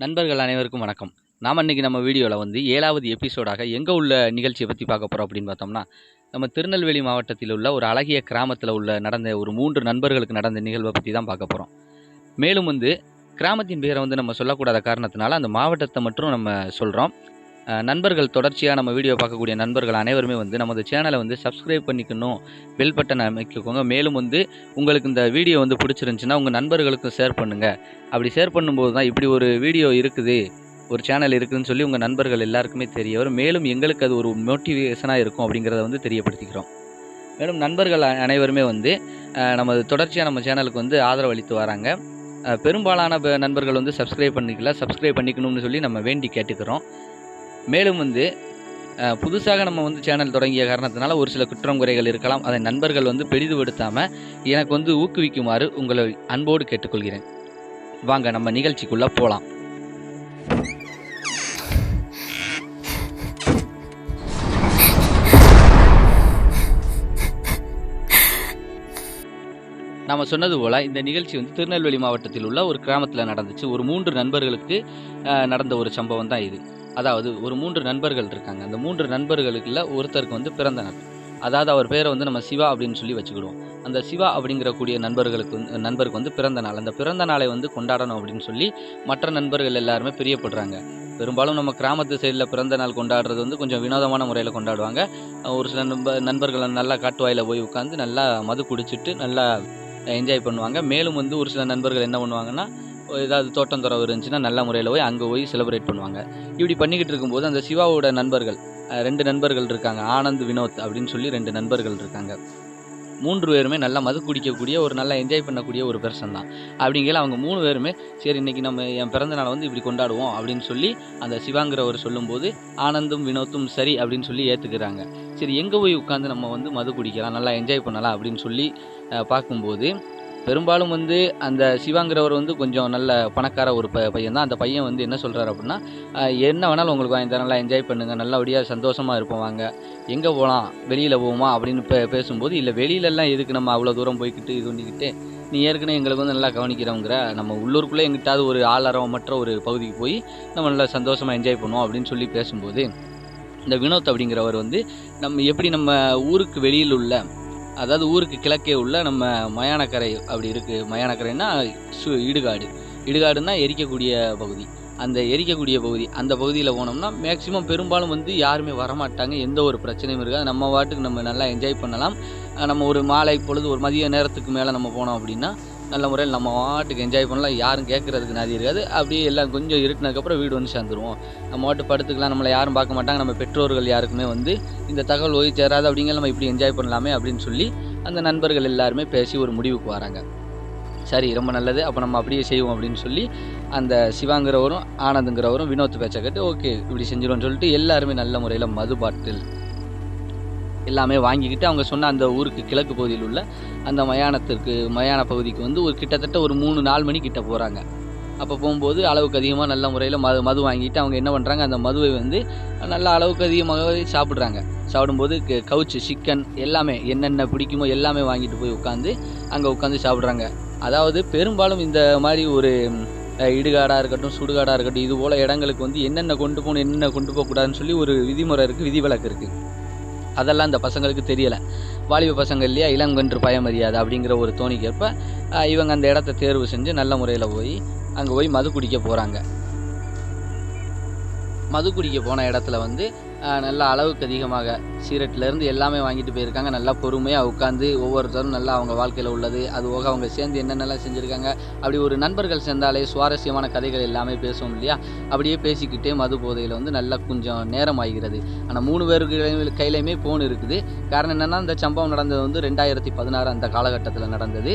நண்பர்கள் அனைவருக்கும் வணக்கம். நாம் அன்றைக்கி நம்ம வீடியோவில் வந்து ஏழாவது எபிசோடாக எங்கே உள்ள நிகழ்ச்சியை பற்றி பார்க்க போகிறோம் அப்படின்னு பார்த்தோம்னா நம்ம திருநெல்வேலி மாவட்டத்தில் உள்ள ஒரு அழகிய கிராமத்தில் உள்ள நடந்த ஒரு மூன்று நண்பர்களுக்கு நடந்த நிகழ்வை பற்றி தான் பார்க்க போகிறோம் மேலும் வந்து கிராமத்தின் பேரை வந்து நம்ம சொல்லக்கூடாத காரணத்தினால அந்த மாவட்டத்தை மட்டும் நம்ம சொல்கிறோம் நண்பர்கள் தொடர்ச்சியாக நம்ம வீடியோ பார்க்கக்கூடிய நண்பர்கள் அனைவருமே வந்து நமது சேனலை வந்து சப்ஸ்கிரைப் பண்ணிக்கணும் பெல் பட்டன் அமைக்கோங்க மேலும் வந்து உங்களுக்கு இந்த வீடியோ வந்து பிடிச்சிருந்துச்சின்னா உங்கள் நண்பர்களுக்கும் ஷேர் பண்ணுங்கள் அப்படி ஷேர் பண்ணும்போது தான் இப்படி ஒரு வீடியோ இருக்குது ஒரு சேனல் இருக்குதுன்னு சொல்லி உங்கள் நண்பர்கள் எல்லாருக்குமே தெரிய வரும். மேலும் எங்களுக்கு அது ஒரு மோட்டிவேஷனாக இருக்கும் அப்படிங்கிறத வந்து தெரியப்படுத்திக்கிறோம். மேலும் நண்பர்கள் அனைவருமே வந்து நமது தொடர்ச்சியாக நம்ம சேனலுக்கு வந்து ஆதரவு அளித்து வராங்க. பெரும்பாலான ப- நண்பர்கள் வந்து சப்ஸ்கிரைப் பண்ணிக்கல. சப்ஸ்கிரைப் பண்ணிக்கணும்னு சொல்லி நம்ம வேண்டி கேட்டுக்கிறோம். மேலும் வந்து புதுசாக நம்ம வந்து சேனல் தொடங்கிய காரணத்தினால ஒரு சில குற்றம் குறைகள் இருக்கலாம். அதை நண்பர்கள் வந்து பெரிதுபடுத்தாமல் எனக்கு வந்து ஊக்குவிக்குமாறு உங்களை அன்போடு கேட்டுக்கொள்கிறேன். வாங்க நம்ம நிகழ்ச்சிக்குள்ளே போகலாம் நாம் சொன்னது போல் இந்த நிகழ்ச்சி வந்து திருநெல்வேலி மாவட்டத்தில் உள்ள ஒரு கிராமத்தில் நடந்துச்சு. ஒரு மூன்று நண்பர்களுக்கு நடந்த ஒரு சம்பவம் தான் இது. அதாவது ஒரு மூன்று நண்பர்கள் இருக்காங்க. அந்த மூன்று நண்பர்களுக்குள்ள ஒருத்தருக்கு வந்து பிறந்த நாள். அதாவது அவர் பேரை வந்து நம்ம சிவா அப்படின்னு சொல்லி வச்சுக்கிடுவோம். அந்த சிவா அப்படிங்கிற கூடிய நண்பர்களுக்கு வந்து நண்பருக்கு வந்து பிறந்த நாள். அந்த பிறந்த நாளை வந்து கொண்டாடணும் அப்படின்னு சொல்லி மற்ற நண்பர்கள் எல்லாருமே பிரியப்படுறாங்க. பெரும்பாலும் நம்ம கிராமத்து சைடில் பிறந்த நாள் கொண்டாடுறது வந்து கொஞ்சம் வினோதமான முறையில் கொண்டாடுவாங்க. ஒரு சில நண்ப நண்பர்கள் நல்லா காட்டுவாயில் போய் உட்காந்து நல்லா மது குடிச்சிட்டு நல்லா என்ஜாய் பண்ணுவாங்க. மேலும் வந்து ஒரு சில நண்பர்கள் என்ன பண்ணுவாங்கன்னா ஏதாவது தோட்டம் துறவு இருந்துச்சுன்னா நல்ல முறையில் போய் அங்கே போய் செலிப்ரேட் பண்ணுவாங்க. இப்படி பண்ணிக்கிட்டு இருக்கும்போது அந்த சிவாவோட நண்பர்கள் ரெண்டு நண்பர்கள் இருக்காங்க. ஆனந்த் வினோத் அப்படின்னு சொல்லி ரெண்டு நண்பர்கள் இருக்காங்க. மூன்று பேருமே நல்லா மது குடிக்கக்கூடிய ஒரு நல்லா என்ஜாய் பண்ணக்கூடிய ஒரு பெர்சன் தான். அப்படிங்கையில் அவங்க மூணு பேருமே சரி இன்னைக்கு நம்ம என் பிறந்த நாளை வந்து இப்படி கொண்டாடுவோம் அப்படின்னு சொல்லி அந்த சிவாங்கிறவர் சொல்லும்போது ஆனந்தும் வினோத்தும் சரி அப்படின்னு சொல்லி ஏற்றுக்கிறாங்க சரி எங்கே போய் உட்காந்து நம்ம வந்து மது குடிக்கலாம் நல்லா என்ஜாய் பண்ணலாம் அப்படின்னு சொல்லி பார்க்கும்போது பெரும்பாலும் வந்து அந்த சிவாங்கிறவர் வந்து கொஞ்சம் நல்ல பணக்கார ஒரு ப பையன் தான் அந்த பையன் வந்து என்ன சொல்கிறார் அப்படின்னா என்ன வேணாலும் உங்களுக்கு வாங்கி தரேன். நல்லா என்ஜாய் பண்ணுங்கள் நல்லபடியாக சந்தோஷமாக இருப்போம். வாங்க. எங்கே போகலாம் வெளியில் போவோமா? அப்படின்னு பே பேசும்போது இல்லை வெளியிலலாம் எதுக்கு? நம்ம அவ்வளோ தூரம் போய்க்கிட்டு இது பண்ணிக்கிட்டு நீ ஏற்கனவே எங்களுக்கு வந்து நல்லா கவனிக்கிறவங்கிற நம்ம உள்ளூருக்குள்ளே எங்கிட்டாவது ஒரு ஆளரவமற்ற ஒரு பகுதிக்கு போய் நம்ம நல்லா சந்தோஷமாக என்ஜாய் பண்ணுவோம். அப்படின்னு சொல்லி பேசும்போது இந்த வினோத் அப்படிங்கிறவர் வந்து நம்ம எப்படி நம்ம ஊருக்கு வெளியில் உள்ள அதாவது ஊருக்கு கிழக்கே உள்ள நம்ம மயானக்கரை அப்படி இருக்குது மயானக்கரைன்னா சு இடுகாடு. இடுகாடுன்னா எரிக்கக்கூடிய பகுதி. அந்த எரிக்கக்கூடிய பகுதி அந்த பகுதியில் போனோம்னா மேக்ஸிமம் பெரும்பாலும் வந்து யாருமே வரமாட்டாங்க. எந்த ஒரு பிரச்சனையும் இருக்காது. நம்ம வாட்டுக்கு நம்ம நல்லா என்ஜாய் பண்ணலாம். நம்ம ஒரு மாலை பொழுது ஒரு மதிய நேரத்துக்கு மேலே நம்ம போனோம் அப்படின்னா நல்ல முறையில் நம்ம மாட்டுக்கு என்ஜாய் பண்ணலாம். யாரும் கேட்குறதுக்கு நதி இருக்காது. அப்படியே எல்லாம் கொஞ்சம் இருட்டினதுக்கப்புறம் வீடு வந்து சேர்ந்துருவோம். நம்ம மாட்டு படுத்துக்கலாம். நம்மளை யாரும் பார்க்க மாட்டாங்க. நம்ம பெற்றோர்கள் யாருக்குமே வந்து இந்த தகவல் ஓய் சேராது. அப்படிங்கிற நம்ம இப்படி என்ஜாய் பண்ணலாமே அப்படின்னு சொல்லி அந்த நண்பர்கள் எல்லாருமே பேசி ஒரு முடிவுக்கு வராங்க. சரி ரொம்ப நல்லது. அப்போ நம்ம அப்படியே செய்வோம் அப்படின்னு சொல்லி அந்த சிவாங்கிறவரும் ஆனந்துங்கிறவரும் வினோத் பேச்சை கேட்டு ஓகே இப்படி செஞ்சிருவோம்னு சொல்லிட்டு எல்லாருமே நல்ல முறையில் மது பாட்டில் எல்லாமே வாங்கிக்கிட்டு அவங்க சொன்ன அந்த ஊருக்கு கிழக்கு பகுதியில் உள்ள அந்த மயானத்திற்கு மயான பகுதிக்கு வந்து ஒரு கிட்டத்தட்ட ஒரு மூணு நாலு மணி கிட்ட போகிறாங்க அப்போ போகும்போது அளவுக்கு அதிகமாக நல்ல முறையில் மது மது வாங்கிட்டு அவங்க என்ன பண்ணுறாங்க அந்த மதுவை வந்து நல்ல அளவுக்கு அதிகமாக சாப்பிட்றாங்க. சாப்பிடும்போது க- கவுச்சு சிக்கன் எல்லாமே என்னென்ன பிடிக்குமோ எல்லாமே வாங்கிட்டு போய் உட்காந்து அங்கே உட்காந்து சாப்பிட்றாங்க. அதாவது பெரும்பாலும் இந்த மாதிரி ஒரு இடுகாடாக இருக்கட்டும் சுடுகாடாக இருக்கட்டும் இது போல் இடங்களுக்கு வந்து என்னென்ன கொண்டு போகணும் என்னென்ன கொண்டு போகக்கூடாதுன்னு சொல்லி ஒரு விதிமுறை இருக்குது விதிவிலக்கு இருக்குது அதெல்லாம் இந்த பசங்களுக்கு தெரியலை. வாலிப பசங்க இல்லையா இளங்கன்று பயமறியாது அப்படிங்கிற ஒரு தோணிக்கேற்ப இவங்க அந்த இடத்த தேர்வு செஞ்சு நல்ல முறையில் போய் அங்கே போய் மது குடிக்க போகிறாங்க மது குடிக்க போன இடத்துல வந்து நல்ல அளவுக்கு அதிகமாக. சீரட்லேருந்து எல்லாமே வாங்கிட்டு போயிருக்காங்க. நல்லா பொறுமையாக உட்காந்து ஒவ்வொருத்தரும் நல்லா அவங்க வாழ்க்கையில் உள்ளது. அது போக அவங்க சேர்ந்து என்னென்னலாம் செஞ்சுருக்காங்க. அப்படி ஒரு நண்பர்கள் சேர்ந்தாலே சுவாரஸ்யமான கதைகள் எல்லாமே பேசுவோம் இல்லையா? அப்படியே பேசிக்கிட்டே மது போதையில் வந்து நல்லா கொஞ்சம் நேரம் ஆகிறது ஆனால் மூணு பேருக்கு கையிலையுமே ஃபோன் இருக்குது. காரணம் என்னென்னா இந்த சம்பவம் நடந்தது வந்து ரெண்டாயிரத்தி பதினாறு அந்த காலகட்டத்தில் நடந்தது.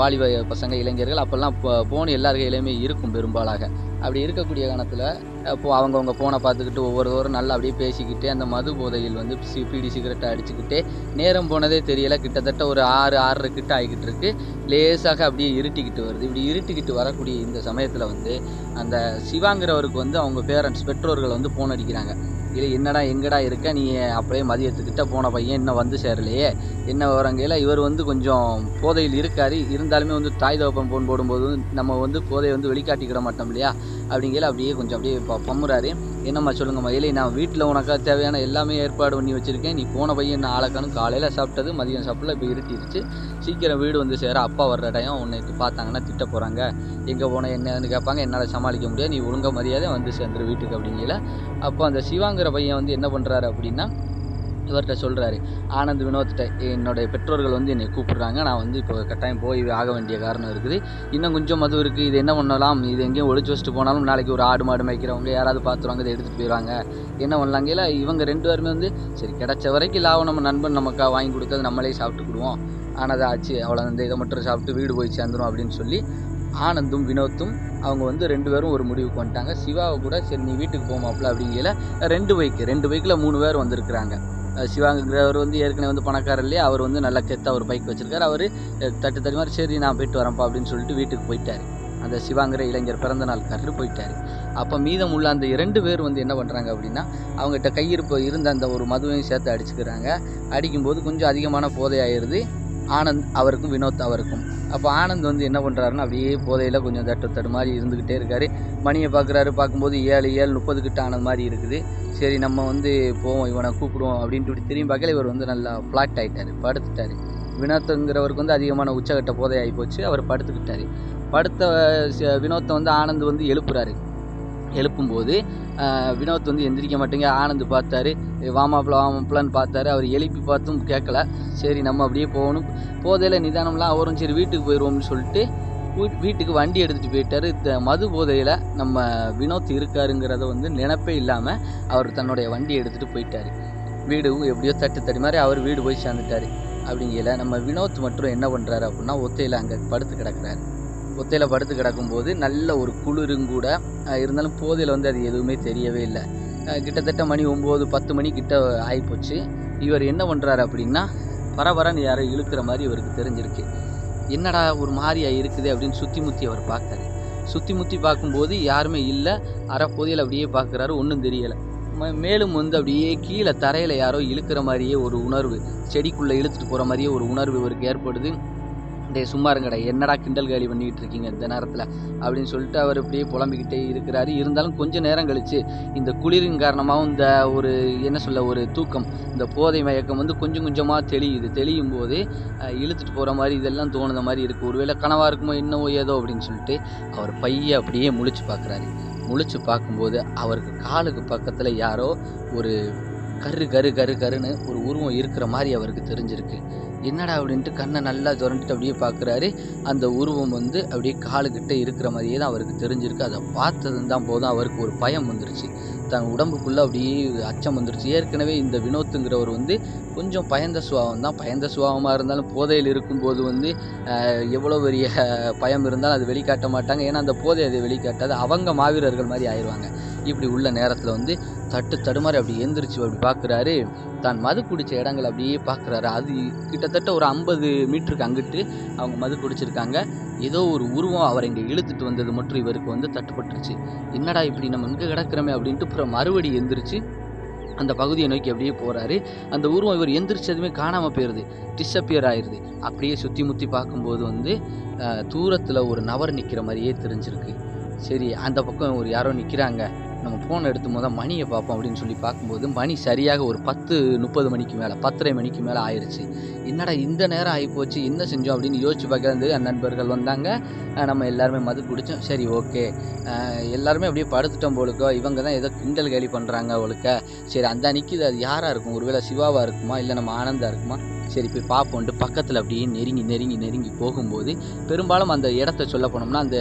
வாலிப பசங்க இளைஞர்கள் அப்போல்லாம் ஃபோன் எல்லார் கையிலையுமே இருக்கும் பெரும்பாலாக. அப்படி இருக்கக்கூடிய காலத்தில் அப்போ அவங்கவுங்க ஃபோனை பார்த்துக்கிட்டு ஒவ்வொருவரும் நல்லா அப்படியே பேசிக்கிட்டு அந்த மது போதையில் வந்து சி பீடி சிகரெட்டை அடிச்சுக்கிட்டே நேரம் போனதே தெரியல. கிட்டத்தட்ட ஒரு ஆறு ஆறரை கிட்ட ஆகிக்கிட்டு இருக்கு. லேசாக அப்படியே இருட்டிக்கிட்டு வருது. இப்படி இருட்டிக்கிட்டு வரக்கூடிய இந்த சமயத்தில் வந்து அந்த சிவாங்கிறவருக்கு வந்து அவங்க பேரண்ட்ஸ் பெற்றோர்கள் வந்து ஃபோன் அடிக்கிறாங்க. இல்லை என்னடா எங்கடா இருக்க? நீ அப்படியே மதியத்துக்கிட்ட போன பையன் இன்னும் வந்து சேரலையே. என்ன வரங்கையில் இவர் வந்து கொஞ்சம் போதையில் இருக்காரு. இருந்தாலுமே வந்து தாய் தகப்பன் ஃபோன் போடும்போது நம்ம வந்து போதையை வந்து வெளிக்காட்டிக்கிட மாட்டோம் இல்லையா? அப்படிங்கிற அப்படியே கொஞ்சம் அப்படியே ப பம்முறாரு. என்னம்மா சொல்லுங்கம்மா இல்லை நான் வீட்டில் உனக்காக தேவையான எல்லாமே ஏற்பாடு பண்ணி வச்சுருக்கேன். நீ போன பையன் நான் ஆளக்கானும் காலையில் சாப்பிட்டது மதியம் சாப்பிடல இப்போ இருட்டிடுச்சு சீக்கிரம் வீடு வந்து சேர அப்பா வர்ற டைம் உன்னை பார்த்தாங்கன்னா திட்ட போகிறாங்க எங்கே போன என்னன்னு கேட்பாங்க. என்னால் சமாளிக்க முடியாது. நீ ஒழுங்கா மரியாதை வந்து சேர்ந்துரு வீட்டுக்கு அப்படிங்கல. அப்போ அந்த சிவாங்கிற பையன் வந்து என்ன பண்ணுறாரு அப்படின்னா இவர்கிட்ட சொல்கிறாரு ஆனந்த் வினோத்திட்ட என்னுடைய பெற்றோர்கள் வந்து என்னை கூப்பிடுறாங்க. நான் வந்து இப்போ கட்டாயம் போய் ஆக வேண்டிய காரணம் இருக்குது. இன்னும் கொஞ்சம் மது இருக்குது இது என்ன பண்ணலாம்? இது எங்கேயும் ஒழிச்சு வச்சுட்டு போனாலும் நாளைக்கு ஒரு ஆடு மாடு மேய்க்கிறவங்க யாராவது பார்த்துருவாங்க இதை எடுத்துகிட்டு போயிடுவாங்க. என்ன பண்ணலாங்க? இல்லை இவங்க ரெண்டு பேருமே வந்து சரி கிடைச்ச வரைக்கும் லாபம் நம்ம நண்பன் நமக்கா வாங்கி கொடுத்தது நம்மளே சாப்பிட்டுக்கிடுவோம் ஆனது ஆச்சு. அவ்வளோ அந்த இதை மட்டும் சாப்பிட்டு வீடு போய் சேர்ந்துடும் அப்படின்னு சொல்லி ஆனந்தும் வினோத்தும் அவங்க வந்து ரெண்டு பேரும் ஒரு முடிவுக்கு வந்துட்டாங்க. சிவாவை கூட சரி நீ வீட்டுக்கு போமாப்பில் அப்படிங்கல ரெண்டு பைக்கு ரெண்டு பைக்கில் மூணு பேர் வந்திருக்கிறாங்க. சிவாங்கிறவர் வந்து ஏற்கனவே வந்து பணக்காரர் இல்லையா? அவர் வந்து நல்லா கெத்த ஒரு பைக் வச்சிருக்காரு. அவர் தட்டு தட்டு மாதிரி சரி நான் போயிட்டு வரேன்ப்பா அப்படின்னு சொல்லிட்டு வீட்டுக்கு போயிட்டார். அந்த சிவாங்கிற இளைஞர் பிறந்த நாள்காரர் போயிட்டார். அப்போ மீதம் உள்ள அந்த இரண்டு பேர் வந்து என்ன பண்ணுறாங்க அப்படின்னா அவங்ககிட்ட கையிருப்பு இருந்த அந்த ஒரு மதுவையும் சேர்த்து அடிச்சுக்கிறாங்க. அடிக்கும்போது கொஞ்சம் அதிகமான போதை ஆயிடுது. ஆனந்த் அவருக்கும் வினோத் அவருக்கும். அப்போ ஆனந்த் வந்து என்ன பண்ணுறாருன்னா அப்படியே போதையில் கொஞ்சம் தட்டு தடு மாதிரி இருந்துக்கிட்டே இருக்காரு. மணியை பார்க்குறாரு பார்க்கும்போது ஏழு ஏழு முப்பது கிட்ட ஆனது மாதிரி இருக்குது. சரி நம்ம வந்து போவோம் இவனை கூப்பிடுவோம் அப்படின்ட்டு இப்படி திரும்பி பார்க்கல இவர் வந்து நல்லா ஃப்ளாட் ஆகிட்டார் படுத்துட்டார். வினோத்துங்கிறவருக்கு வந்து அதிகமான உச்சகட்ட போதை ஆகி போச்சு அவர் படுத்துக்கிட்டார். படுத்த வினோத்தை வந்து ஆனந்த் வந்து எழுப்புறாரு. எழுப்பும்போது வினோத் வந்து எந்திரிக்க மாட்டேங்க. ஆனந்த் பார்த்தாரு. வாமாப்பில் வாமாப்பிலான்னு பார்த்தாரு. அவர் எழுப்பி பார்த்தும் கேட்கல சரி நம்ம அப்படியே போகணும். போதையில் நிதானம்லாம் அவரும் சரி வீட்டுக்கு போயிடுவோம்னு சொல்லிட்டு வீட்- வீட்டுக்கு வண்டி எடுத்துகிட்டு போயிட்டாரு. இந்த மது போதையில் நம்ம வினோத் இருக்காருங்கிறத வந்து நினப்பே இல்லாமல் அவர் தன்னுடைய வண்டியை எடுத்துகிட்டு போயிட்டாரு. வீடு எப்படியோ தட்டு தடி மாதிரி அவர் வீடு போய் சேர்ந்துட்டாரு. அப்படிங்கல நம்ம வினோத் மட்டும் என்ன பண்ணுறாரு அப்படின்னா ஒத்தையில் அங்கே படுத்து கிடக்குறாரு. ஒத்தையில் படுத்து கிடக்கும்போது நல்ல ஒரு குளிருங்கூட கூட இருந்தாலும் போதையில் வந்து அது எதுவுமே தெரியவே இல்லை. கிட்டத்தட்ட மணி ஒம்பது பத்து மணி கிட்ட ஆகிப்போச்சு இவர் என்ன பண்ணுறாரு அப்படின்னா பரபரன்னு யாரோ இழுக்கிற மாதிரி இவருக்கு தெரிஞ்சிருக்கு. என்னடா ஒரு மாதிரியாக இருக்குது அப்படின்னு சுற்றி முற்றி அவர் பார்க்குறாரு சுற்றி முற்றி பார்க்கும்போது யாருமே இல்லை. அரை போதையில் அப்படியே பார்க்குறாரு ஒன்றும் தெரியலை. மேலும் வந்து அப்படியே கீழே தரையில் யாரோ இழுக்கிற மாதிரியே ஒரு உணர்வு செடிக்குள்ளே இழுத்துட்டு போகிற மாதிரியே ஒரு உணர்வு இவருக்கு ஏற்படுது. டே சும்மா இருங்கடா. என்னடா கிண்டல் காலி பண்ணிக்கிட்டு இருக்கீங்க இந்த நேரத்தில்? அப்படின்னு சொல்லிட்டு அவர் இப்படியே புலம்பிக்கிட்டே இருக்கிறாரு. இருந்தாலும் கொஞ்சம் நேரம் கழித்து இந்த குளிரின் காரணமாகவும் இந்த ஒரு என்ன சொல்ல ஒரு தூக்கம் இந்த போதை மயக்கம் வந்து கொஞ்சம் கொஞ்சமாக தெளியுது. தெளியும் போது இழுத்துட்டு போகிற மாதிரி இதெல்லாம் தோணுத மாதிரி இருக்குது ஒருவேளை கனவாக இருக்குமோ என்னவோ ஏதோ அப்படின்னு சொல்லிட்டு அவர் பைய அப்படியே முழிச்சு பார்க்குறாரு முழிச்சு பார்க்கும்போது அவருக்கு காலுக்கு பக்கத்தில் யாரோ ஒரு கரு கரு கரு கருன்னு ஒரு உருவம் இருக்கிற மாதிரி அவருக்கு தெரிஞ்சிருக்கு. என்னடா அப்படின்ட்டு கண்ணை நல்லா திறந்துட்டு அப்படியே பார்க்குறாரு. அந்த உருவம் வந்து அப்படியே காலுக்கிட்ட இருக்கிற மாதிரியே தான் அவருக்கு தெரிஞ்சிருக்கு. அதை பார்த்தது தான் போதும் அவருக்கு ஒரு பயம் வந்துருச்சு. தன் உடம்புக்குள்ளே அப்படியே அச்சம் வந்துருச்சு. ஏற்கனவே இந்த வினோத்துங்கிறவர் வந்து கொஞ்சம் பயந்த சுபாவம் தான். பயந்த சுபாவமாக இருந்தாலும் போதையில் இருக்கும்போது வந்து எவ்வளோ பெரிய பயம் இருந்தாலும் அது வெளிக்காட்ட மாட்டாங்க. ஏன்னா அந்த போதை அதை வெளிக்காட்டாது. அவங்க மாவீரர்கள் மாதிரி ஆயிடுவாங்க இப்படி உள்ள நேரத்தில் வந்து தட்டு தடுமாறி அப்படி எந்திரிச்சு அப்படி பார்க்குறாரு தான் மது குடித்த இடங்கள் அப்படியே பார்க்குறாரு அது கிட்டத்தட்ட ஒரு ஐம்பது மீட்டருக்கு அங்கிட்டு அவங்க மது குடிச்சிருக்காங்க. ஏதோ ஒரு உருவம் அவரை இங்கே இழுத்துட்டு வந்தது மட்டும் இவருக்கு வந்து தட்டுப்பட்டுருச்சு. என்னடா இப்படி நம்ம இங்கே கிடக்கிறோமே அப்படின்ட்டு அப்புறம் மறுபடி எந்திரிச்சு அந்த பகுதியை நோக்கி அப்படியே போகிறாரு அந்த உருவம் இவர் எந்திரிச்சதுமே காணாமல் போயிடுது டிஸப்பியர் ஆயிடுது அப்படியே சுற்றி முற்றி பார்க்கும்போது வந்து தூரத்தில் ஒரு நபர் நிற்கிற மாதிரியே தெரிஞ்சிருக்கு. சரி அந்த பக்கம் ஒரு யாரோ நிற்கிறாங்க நம்ம ஃபோன் எடுத்து முத மணியை பார்ப்போம் அப்படின்னு சொல்லி பார்க்கும்போது மணி சரியாக ஒரு பத்து முப்பது மணிக்கு மேலே பத்தரை மணிக்கு மேலே ஆயிடுச்சு என்னடா இந்த நேரம் ஆகிப்போச்சு என்ன செஞ்சோம் அப்படின்னு யோசிச்சு பார்க்கறது அந்த நண்பர்கள் வந்தாங்க. நம்ம எல்லாருமே மது குடித்தோம் சரி ஓகே. எல்லாருமே அப்படியே படுத்துட்டோம் போலுக்கோ இவங்க தான் ஏதோ கிண்டல் கேலி பண்ணுறாங்க அவளுக்க சரி அந்த நிற்கிது அது யாராக இருக்கும்? ஒருவேளை சிவாவாக இருக்குமா? இல்லை நம்ம ஆனந்தாக இருக்குமா? சரி போய் பார்ப்போன்ட்டு பக்கத்தில் அப்படியே நெருங்கி நெருங்கி நெருங்கி போகும்போது பெரும்பாலும் அந்த இடத்த சொல்ல போனோம்னா அந்த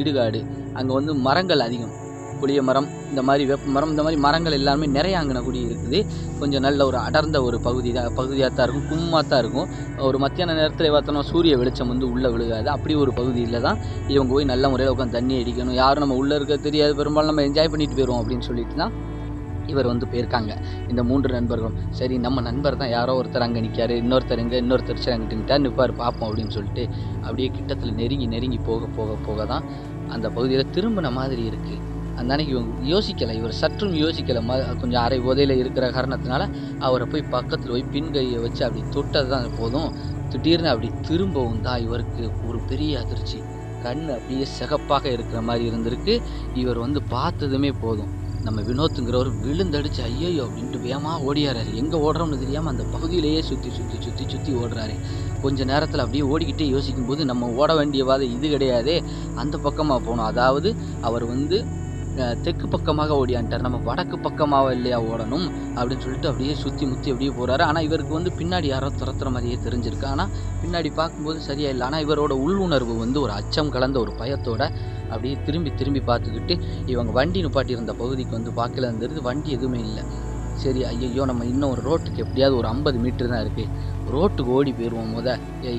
இடுகாடு அங்கே வந்து மரங்கள் அதிகம். புளிய மரம் இந்த மாதிரி வேப்ப மரம் இந்த மாதிரி மரங்கள் எல்லாமே நிறைய அங்கன இருக்குது. கொஞ்சம் நல்ல ஒரு அடர்ந்த ஒரு பகுதி தான் பகுதியாக தான் இருக்கும் கும்மாக தான் இருக்கும். ஒரு மத்தியான நேரத்தில் பார்த்தோம்னா சூரிய வெளிச்சம் வந்து உள்ளே விழுகாது. அப்படி ஒரு பகுதியில் தான் இவங்க போய் நல்ல முறையில் உட்காந்து தண்ணி அடிக்கணும். யாரும் நம்ம உள்ளே இருக்க தெரியாது. பெரும்பாலும் நம்ம என்ஜாய் பண்ணிட்டு போயிடுவோம் அப்படின்னு சொல்லிட்டு தான் இவர் வந்து போயிருக்காங்க. இந்த மூன்று நண்பர்களும். சரி நம்ம நண்பர் தான் யாரோ ஒருத்தர் அங்கே நிற்காரு இன்னொருத்தர் இங்கே இன்னொருத்தர் சரி அங்கிட்டு நிற்கார் நிற்பார் பார்ப்போம் அப்படின்னு சொல்லிட்டு அப்படியே கிட்டத்தில் நெருங்கி நெருங்கி போக போக போக தான் அந்த பகுதியில் திரும்பின மாதிரி இருக்குது அந்த அன்னைக்கு இவங்க யோசிக்கலை இவர் சற்றும் யோசிக்கலை ம கொஞ்சம் அரை போதையில் இருக்கிற காரணத்தினால அவரை போய் பக்கத்தில் போய் பின் கையை வச்சு அப்படி தொட்டது தான் போதும். திடீர்னு அப்படி திரும்பவும் தான் இவருக்கு ஒரு பெரிய அதிர்ச்சி. கண் அப்படியே சிகப்பாக இருக்கிற மாதிரி இருந்திருக்கு. இவர் வந்து பார்த்ததுமே போதும். நம்ம வினோத்துங்கிறவர் விழுந்தடிச்சு ஐயோ அப்படின்ட்டு வேகமாக ஓடியாராரு. எங்கே ஓடுறோம்னு தெரியாமல் அந்த பகுதியிலேயே சுற்றி சுற்றி சுற்றி சுற்றி ஓடுறாரு. கொஞ்ச நேரத்தில் அப்படியே ஓடிக்கிட்டே யோசிக்கும்போது நம்ம ஓட வேண்டியவாத இது கிடையாதே. அந்த பக்கமாக போகணும் அதாவது அவர் வந்து தெற்கு பக்கமாக ஓடியான்ட்டார் நம்ம வடக்கு பக்கமாக இல்லையா ஓடணும் அப்படின்னு சொல்லிட்டு அப்படியே சுற்றி முற்றி அப்படியே போகிறாரு ஆனால் இவருக்கு வந்து பின்னாடி யாரோ துரத்துற மாதிரியே தெரிஞ்சிருக்கு. ஆனால் பின்னாடி பார்க்கும்போது சரியா இல்லை. ஆனால் இவரோட உள்ளுணர்வு வந்து ஒரு அச்சம் கலந்த ஒரு பயத்தோட அப்படியே திரும்பி திரும்பி பார்த்துக்கிட்டு இவங்க வண்டி நிப்பாட்டி இருந்த பகுதிக்கு வந்து பார்க்கல இருந்தது வண்டி எதுவுமே இல்லை. சரி ஐயையோ நம்ம இன்னும் ஒரு ரோட்டுக்கு எப்படியாவது ஒரு ஐம்பது மீட்டர் தான் இருக்குது ரோட்டுக்கு ஓடி போயிடுவோம் முத.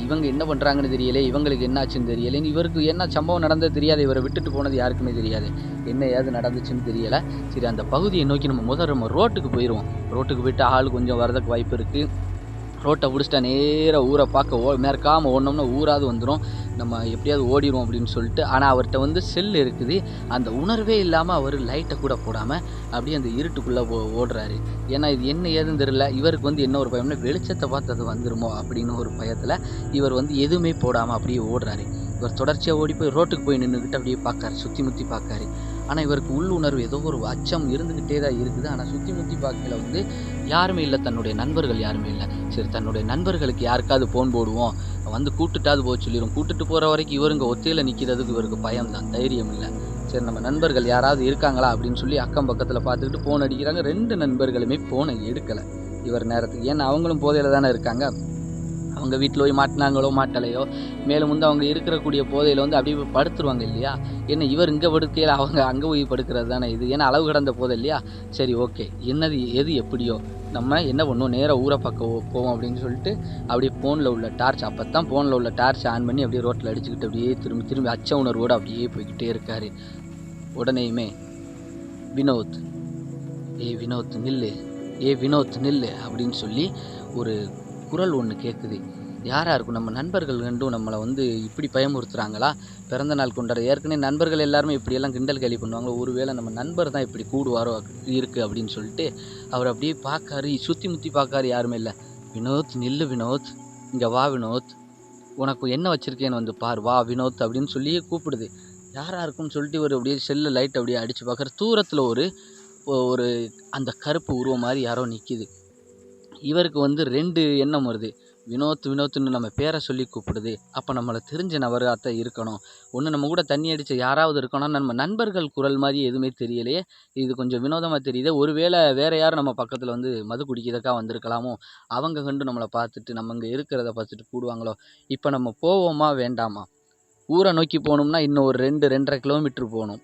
இவங்க என்ன பண்ணுறாங்கன்னு தெரியல இவங்களுக்கு என்னாச்சுன்னு தெரியல. இவருக்கு என்ன சம்பவம் நடந்தது தெரியாது இவரை விட்டுட்டு போனது யாருக்குமே தெரியாது. என்ன ஏது நடந்துச்சுன்னு தெரியலை. சரி அந்த பகுதியை நோக்கி நம்ம முதல் நம்ம ரோட்டுக்கு போயிடுவோம் ரோட்டுக்கு போயிட்டு ஆள் கொஞ்சம் வரதுக்கு வாய்ப்பு இருக்குது ரோட்டை பிடிச்சிட்டா நேராக ஊரை பார்க்க ஓ மேற்காமல் ஓடினோம்னா ஊராது வந்துடும் நம்ம எப்படியாவது ஓடிடுவோம் அப்படின்னு சொல்லிட்டு ஆனால் அவர்கிட்ட வந்து செல் இருக்குது. அந்த உணர்வே இல்லாமல் அவர் லைட்டை கூட போடாமல் அப்படியே அந்த இருட்டுக்குள்ளே ஓ ஓடுறாரு. ஏன்னா இது என்ன ஏதுன்னு தெரியல. இவருக்கு வந்து என்ன ஒரு பயம்னா வெளிச்சத்தை பார்த்து அது வந்துருமோ அப்படின்னு ஒரு பயத்தில் இவர் வந்து எதுவுமே போடாமல் அப்படியே ஓடுறாரு. இவர் தொடர்ச்சியாக ஓடி போய் ரோட்டுக்கு போய் நின்றுக்கிட்டு அப்படியே பார்க்காரு சுற்றி முற்றி பார்க்காரு. ஆனால் இவருக்கு உள்ளுணர்வு ஏதோ ஒரு அச்சம் இருந்துக்கிட்டே தான் இருக்குது. ஆனால் சுற்றி முற்றி பார்க்கல வந்து யாருமே இல்லை. தன்னுடைய நண்பர்கள் யாருமே இல்லை. சரி தன்னுடைய நண்பர்களுக்கு யாருக்காவது ஃபோன் போடுவோம். வந்து கூட்டுட்டாது போக சொல்லிடும் கூட்டுட்டு போகிற வரைக்கும் இவருங்க ஒத்தையில் நிற்கிறதுக்கு இவருக்கு பயம் தான். தைரியம் இல்லை. சரி நம்ம நண்பர்கள் யாராவது இருக்காங்களா அப்படின்னு சொல்லி அக்கம் பக்கத்தில் பார்த்துக்கிட்டு ஃபோன் அடிக்கிறாங்க. ரெண்டு நண்பர்களுமே ஃபோனை எடுக்கலை. இவர் நேரத்துக்கு. ஏன்னா அவங்களும் போதையில் தானே இருக்காங்க. அவங்க வீட்டில் போய் மாட்டினாங்களோ மாட்டலையோ மேலும் வந்து அவங்க இருக்கக்கூடிய போதையில் வந்து அப்படியே படுத்துருவாங்க இல்லையா? ஏன்னா இவர் இங்கே படுக்கையில் அவங்க அங்கே போய் படுக்கிறது தானே இது? ஏன்னா அளவு கடந்த போதை இல்லையா? சரி ஓகே என்னது எது எப்படியோ? நம்ம என்ன பண்ணுவோம்? நேராக ஊரை பக்கம் போவோம் அப்படின்னு சொல்லிட்டு அப்படியே ஃபோனில் உள்ள டார்ச் அப்போ தான் ஃபோனில் உள்ள டார்ச் ஆன் பண்ணி அப்படியே ரோட்டில் அடிச்சுக்கிட்டு அப்படியே திரும்பி திரும்பி அச்ச உணர்வோடு அப்படியே போய்கிட்டே இருக்கார். உடனேயுமே வினோத் ஏ வினோத் நில்லு. ஏ வினோத் நில்லு. அப்படின்னு சொல்லி ஒரு குரல் ஒன்று கேட்குது யாராக இருக்கும் நம்ம நண்பர்கள் ரெண்டும் நம்மளை வந்து இப்படி பயமுறுத்துகிறாங்களா பிறந்த நாள் கொண்டாட ஏற்கனவே நண்பர்கள் எல்லாருமே இப்படியெல்லாம் கிண்டல் கேள்வி பண்ணுவாங்களோ? ஒருவேளை நம்ம நண்பர் தான் இப்படி கூடுவாரோ? இருக்குது அப்படின்னு சொல்லிட்டு அவர் அப்படியே பார்க்காரு. சுற்றி முற்றி பார்க்காரு யாருமே இல்லை. வினோத் நில்லு வினோத். இங்கே வா வினோத். உனக்கு என்ன வச்சுருக்கேன்னு வந்து பார். வா வினோத் அப்படின்னு சொல்லியே கூப்பிடுது. யாராக இருக்கும்னு சொல்லிட்டு ஒரு அப்படியே செல்லு லைட் அப்படியே அடித்து பார்க்குற தூரத்தில் ஒரு ஒரு அந்த கருப்பு உருவம் மாதிரி யாரோ நிற்கிது இவருக்கு வந்து ரெண்டு எண்ணம் வருது. வினோத் வினோத்னு நம்ம பேரை சொல்லி கூப்பிடுது. அப்போ நம்மளை தெரிஞ்ச நபராக இருக்கணும். ஒன்று நம்ம கூட தண்ணி அடித்த யாராவது இருக்கணும் நம்ம நண்பர்கள் குரல் மாதிரி எதுவுமே தெரியலையே. இது கொஞ்சம் வினோதமாக தெரியுது. ஒருவேளை வேறு யாரும் நம்ம பக்கத்தில் வந்து மது குடிக்கிறதுக்கா வந்திருக்கலாமோ? அவங்க கண்டு நம்மளை பார்த்துட்டு நம்ம இங்கே இருக்கிறத பார்த்துட்டு கூடுவாங்களோ? இப்போ நம்ம போவோமா வேண்டாமா? ஊரை நோக்கி போகணும்னா இன்னும் ஒரு ரெண்டு ரெண்டரை கிலோமீட்டர் போகணும்.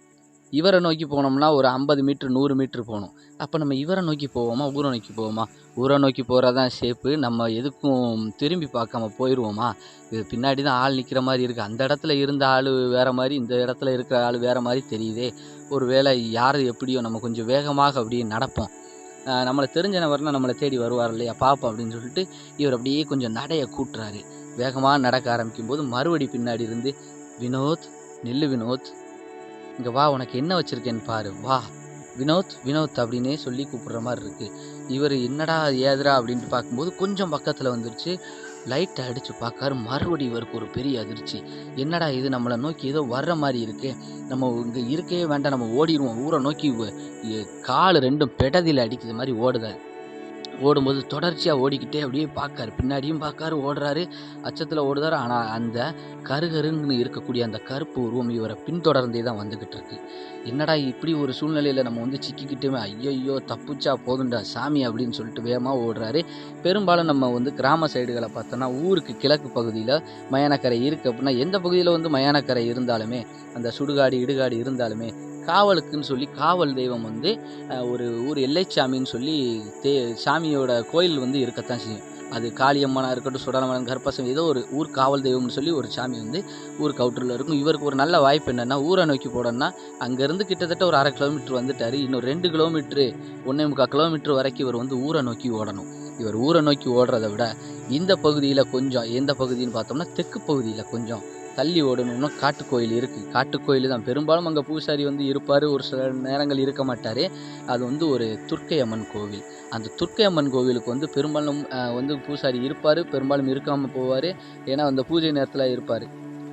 இவரை நோக்கி போனோம்னா ஒரு ஐம்பது மீட்ரு நூறு மீட்ரு போகணும். அப்போ நம்ம இவரை நோக்கி போவோமா ஊரை நோக்கி போவோமா? ஊரை நோக்கி போகிறதான் ஷேப்பு நம்ம எதுக்கும் திரும்பி பார்க்காம போயிடுவோமா இது பின்னாடி தான் ஆள் நிற்கிற மாதிரி இருக்குது அந்த இடத்துல இருந்த ஆள் வேறு மாதிரி இந்த இடத்துல இருக்கிற ஆள் வேறு மாதிரி தெரியுதே. ஒரு வேளை யார் எப்படியோ நம்ம கொஞ்சம் வேகமாக அப்படியே நடப்போம். நம்மளை தெரிஞ்ச நபர்னா நம்மளை தேடி வருவார் இல்லையா பாப்போம் அப்படின்னு சொல்லிட்டு இவர் அப்படியே கொஞ்சம் நடைய கூட்டுறாரு. வேகமாக நடக்க ஆரம்பிக்கும் போது மறுபடி பின்னாடி இருந்து வினோத் நெல் வினோத். இங்கே வா உனக்கு என்ன வச்சுருக்கேன்னு பாரு. வா வினோத் வினோத் அப்படின்னே சொல்லி கூப்பிட்ற மாதிரி இருக்குது இவர் என்னடா ஏதுடா அப்படின்ட்டு பார்க்கும்போது கொஞ்சம் பக்கத்தில் வந்துருச்சு. லைட்டை அடித்து பார்க்காரு. மறுபடி இவருக்கு ஒரு பெரிய அதிர்ச்சி. என்னடா இது நம்மளை நோக்கி ஏதோ வர்ற மாதிரி இருக்கே. நம்ம இங்கே இருக்கவே வேண்டாம். நம்ம ஓடிடுவோம். ஊரை நோக்கி கால் ரெண்டும் பெடதில் அடிக்கிற மாதிரி ஓடுதேன் ஓடும்போது தொடர்ச்சியாக ஓடிக்கிட்டே அப்படியே பார்க்காரு. பின்னாடியும் பார்க்காரு ஓடுறாரு. அச்சத்தில் ஓடுறாரு. ஆனால் அந்த கருகருன்னு இருக்கக்கூடிய அந்த கருப்பு உருவம் இவரை பின்தொடர்ந்தே தான் வந்துக்கிட்டு இருக்கு. என்னடா இப்படி ஒரு சூழ்நிலையில் நம்ம வந்து சிக்கிக்கிட்டோமே? ஐயோ தப்புச்சா போதுண்டா சாமி அப்படின்னு சொல்லிட்டு வேகமாக ஓடுறாரு. பெரும்பாலும் நம்ம வந்து கிராம சைடுகளை பார்த்தோன்னா ஊருக்கு கிழக்கு பகுதியில் மயானக்கரை இருக்குது அப்படின்னா எந்த பகுதியில் வந்து மயானக்கரை இருந்தாலுமே அந்த சுடுகாடு இடுகாடு இருந்தாலுமே காவலுக்குன்னு சொல்லி காவல் தெய்வம் வந்து ஒரு ஊர் எல்லைச்சாமின்னு சொல்லி தே சாமி சாமியோட கோயில் வந்து இருக்கத்தான் செய்யும். அது காளியம்மனாக இருக்கட்டும் சுடலம்மன் கர்ப்பசம் ஏதோ ஒரு ஊர் காவல் தெய்வம்னு சொல்லி ஒரு சாமி வந்து ஊர் கவுட்டரில் இருக்கும். இவருக்கு ஒரு நல்ல வாய்ப்பு என்னென்னா ஊரை நோக்கி போடணும்னா அங்கேருந்து கிட்டத்தட்ட ஒரு அரை கிலோமீட்டர் வந்துட்டார். இன்னும் ரெண்டு கிலோமீட்ரு ஒன்றே முக்கால் கிலோமீட்டர் வரைக்கும் இவர் வந்து ஊரை நோக்கி ஓடணும். இவர் ஊரை நோக்கி ஓடுறத விட இந்த பகுதியில் கொஞ்சம் எந்த பகுதின்னு பார்த்தோம்னா தெற்கு பகுதியில் கொஞ்சம் தள்ளி ஓடணும்னா காட்டுக்கோயில் இருக்குது காட்டுக்கோயில் தான். பெரும்பாலும் அங்கே பூசாரி வந்து இருப்பார். ஒரு சில நேரங்கள் இருக்க மாட்டார். அது வந்து ஒரு துர்க்கை அம்மன் கோவில். அந்த துர்க்கை அம்மன் கோவிலுக்கு வந்து பெரும்பாலும் வந்து பூசாரி இருப்பார். பெரும்பாலும் இருக்காமல் போவார். ஏன்னா அந்த பூஜை நேரத்தில் இருப்பார்.